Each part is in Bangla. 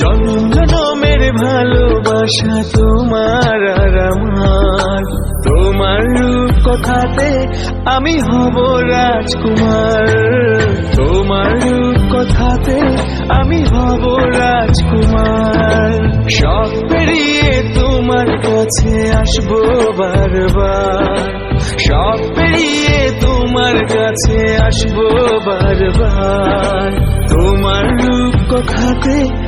জন্ম ভালোবাসা তোমার আর আমার। তোমার রূপ কথাতে আমি হব রাজকুমার। তোমার রূপ কথাতে আমি হব রাজকুমার। সব পেরিয়ে তোমার কাছে আসব বারবার। সব পেরিয়ে তোমার কাছে আসব বারবার। তোমার রূপ কথাতে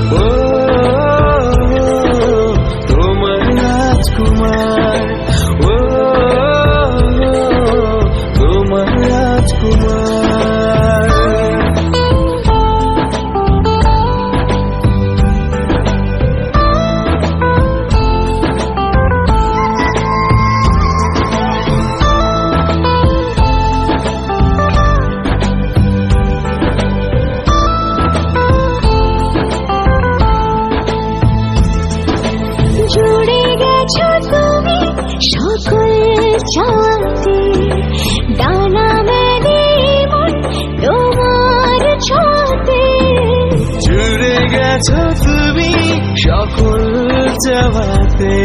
জুড়ে গেছো তুমি সকল চাওয়াতে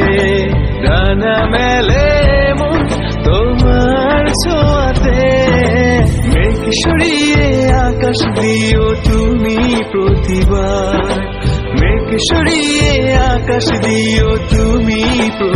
ডানা মেলে মন তোমার ছোঁয়াতে। মেঘ সরিয়ে আকাশ দিও তুমি প্রতিবার। মেঘ সরিয়ে আকাশ দিও তুমি প্রতিবার।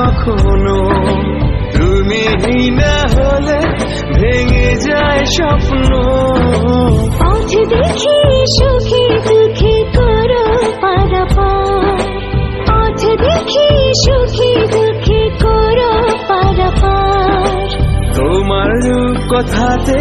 কখনো। তুমি না হলে ভেঙে যায় স্বপ্ন। পথ দেখি সুখে দুঃখে করো পারাপার। পথ দেখি সুখে দুঃখে করো পারাপার। তোমার কথাতে